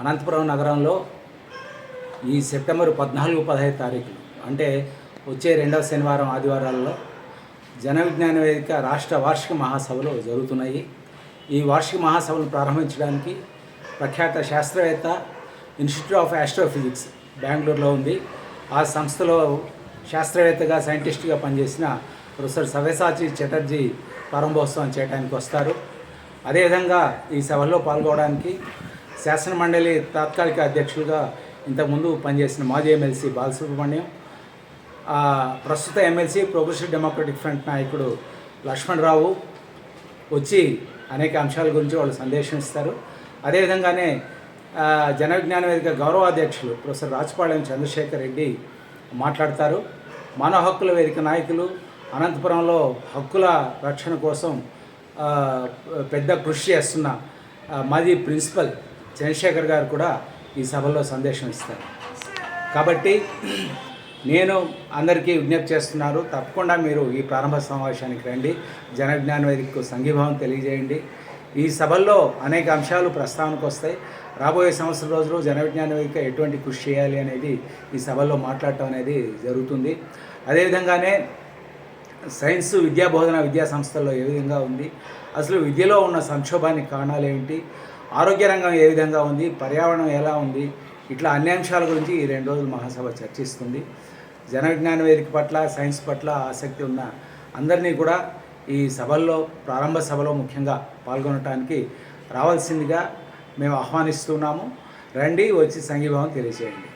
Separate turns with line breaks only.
అనంతపురం నగరంలో ఈ సెప్టెంబర్ పద్నాలుగు పదహైదు తారీఖులు అంటే వచ్చే రెండవ శనివారం ఆదివారాల్లో జన విజ్ఞాన వేదిక రాష్ట్ర వార్షిక మహాసభలు జరుగుతున్నాయి. ఈ వార్షిక మహాసభలు ప్రారంభించడానికి ప్రఖ్యాత శాస్త్రవేత్త ఇన్స్టిట్యూట్ ఆఫ్ ఆస్ట్రోఫిజిక్స్ బెంగళూరులో ఉంది. ఆ సంస్థలో శాస్త్రవేత్తగా సైంటిస్ట్గా పనిచేసిన ప్రొఫెసర్ సవ్యసాచి చటర్జీ ప్రారంభోత్సవం చేయడానికి వస్తారు. అదేవిధంగా ఈ సభలో పాల్గొనడానికి శాసన మండలి తాత్కాలిక అధ్యక్షులుగా ఇంతకుముందు పనిచేసిన మాజీ ఎమ్మెల్సీ బాలసుబ్రహ్మణ్యం ప్రస్తుత ఎమ్మెల్సీ ప్రోగ్రెసివ్ డెమోక్రటిక్ ఫ్రంట్ నాయకుడు లక్ష్మణరావు వచ్చి అనేక అంశాల గురించి వాళ్ళు సందేశం ఇస్తారు. అదేవిధంగానే జన విజ్ఞాన వేదిక గౌరవాధ్యక్షులు ప్రొఫెసర్ రాజపాళెం చంద్రశేఖర్ రెడ్డి మాట్లాడతారు. మానవ హక్కుల వేదిక నాయకులు అనంతపురంలో హక్కుల రక్షణ కోసం పెద్ద కృషి చేస్తున్న మాజీ ప్రిన్సిపల్ చంద్రశేఖర్ గారు కూడా ఈ సభలో సందేశం ఇస్తారు. కాబట్టి నేను అందరికీ విజ్ఞప్తి చేస్తున్నారు తప్పకుండా మీరు ఈ ప్రారంభ సమావేశానికి రండి జన వేదికకు సంఘీభావం తెలియజేయండి. ఈ సభల్లో అనేక అంశాలు ప్రస్తావనకు వస్తాయి. రాబోయే సంవత్సరం రోజులు జనవిజ్ఞాన వేదిక ఎటువంటి కృషి చేయాలి అనేది ఈ సభల్లో మాట్లాడటం అనేది జరుగుతుంది. అదేవిధంగానే సైన్స్ విద్యా బోధన విద్యా సంస్థల్లో ఏ విధంగా ఉంది? అసలు విద్యలో ఉన్న సంక్షోభానికి కారణాలు ఏమిటి? ఆరోగ్య రంగం ఏ విధంగా ఉంది? పర్యావరణం ఎలా ఉంది? ఇట్లా అన్ని అంశాల గురించి ఈ రెండు రోజులు మహాసభ చర్చిస్తుంది. జన విజ్ఞాన వేదిక పట్ల సైన్స్ పట్ల ఆసక్తి ఉన్న అందరినీ కూడా ఈ సభల్లో ప్రారంభ సభలో ముఖ్యంగా పాల్గొనటానికి రావాల్సిందిగా మేము ఆహ్వానిస్తున్నాము. రండి వచ్చి సంఘీభావం తెలియజేయండి.